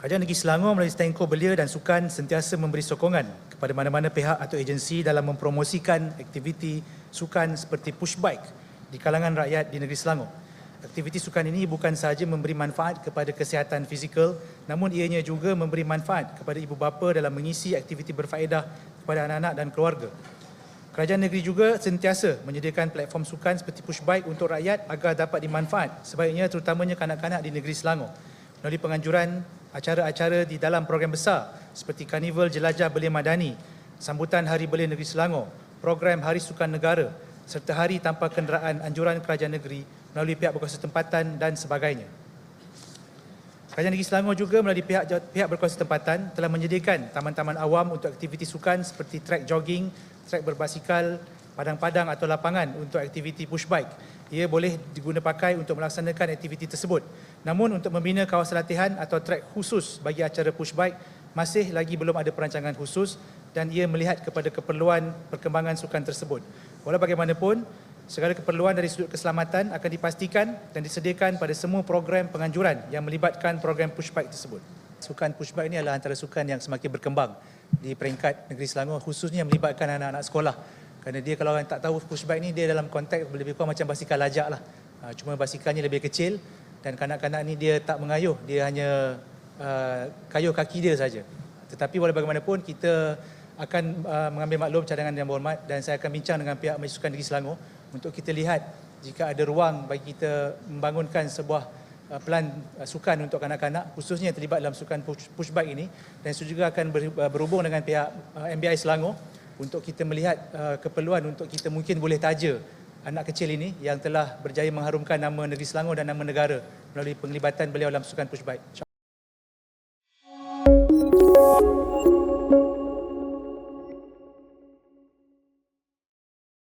Kerajaan Negeri Selangor melalui Stengko Belia dan Sukan sentiasa memberi sokongan kepada mana-mana pihak atau agensi dalam mempromosikan aktiviti sukan seperti push bike di kalangan rakyat di negeri Selangor. Aktiviti sukan ini bukan sahaja memberi manfaat kepada kesihatan fizikal namun ianya juga memberi manfaat kepada ibu bapa dalam mengisi aktiviti berfaedah kepada anak-anak dan keluarga. Kerajaan negeri juga sentiasa menyediakan platform sukan seperti push bike untuk rakyat agar dapat dimanfaat sebaiknya terutamanya kanak-kanak di negeri Selangor melalui penganjuran acara-acara di dalam program besar seperti Karnival Jelajah Belia Madani, sambutan Hari Belia Negeri Selangor, program Hari Sukan Negara serta Hari Tanpa Kenderaan Anjuran Kerajaan Negeri melalui pihak berkuasa tempatan dan sebagainya. Kerajaan Negeri Selangor juga melalui pihak pihak berkuasa tempatan telah menyediakan taman-taman awam untuk aktiviti sukan seperti trek jogging, trek berbasikal, padang-padang atau lapangan untuk aktiviti push bike. Ia boleh diguna pakai untuk melaksanakan aktiviti tersebut. Namun untuk membina kawasan latihan atau trek khusus bagi acara push bike masih lagi belum ada perancangan khusus dan ia melihat kepada keperluan perkembangan sukan tersebut. Walau bagaimanapun, segala keperluan dari sudut keselamatan akan dipastikan dan disediakan pada semua program penganjuran yang melibatkan program push bike tersebut. Sukan push bike ini adalah antara sukan yang semakin berkembang di peringkat negeri Selangor khususnya melibatkan anak-anak sekolah. Kerana dia kalau orang tak tahu push bike ni dia dalam konteks lebih kurang macam basikal lajak lah. Ha, Cuma basikalnya lebih kecil dan kanak-kanak ni dia tak mengayuh, dia hanya uh, kayuh kaki dia saja. Tetapi walau bagaimanapun kita akan uh, mengambil maklum cadangan yang berhormat dan saya akan bincang dengan pihak Majlis Sukan Negeri Selangor untuk kita lihat jika ada ruang bagi kita membangunkan sebuah uh, pelan uh, sukan untuk kanak-kanak khususnya yang terlibat dalam sukan push, push bike ini dan saya juga akan ber, uh, berhubung dengan pihak uh, MBI Selangor untuk kita melihat uh, keperluan untuk kita mungkin boleh taja anak kecil ini yang telah berjaya mengharumkan nama negeri Selangor dan nama negara melalui penglibatan beliau dalam sukan push bike.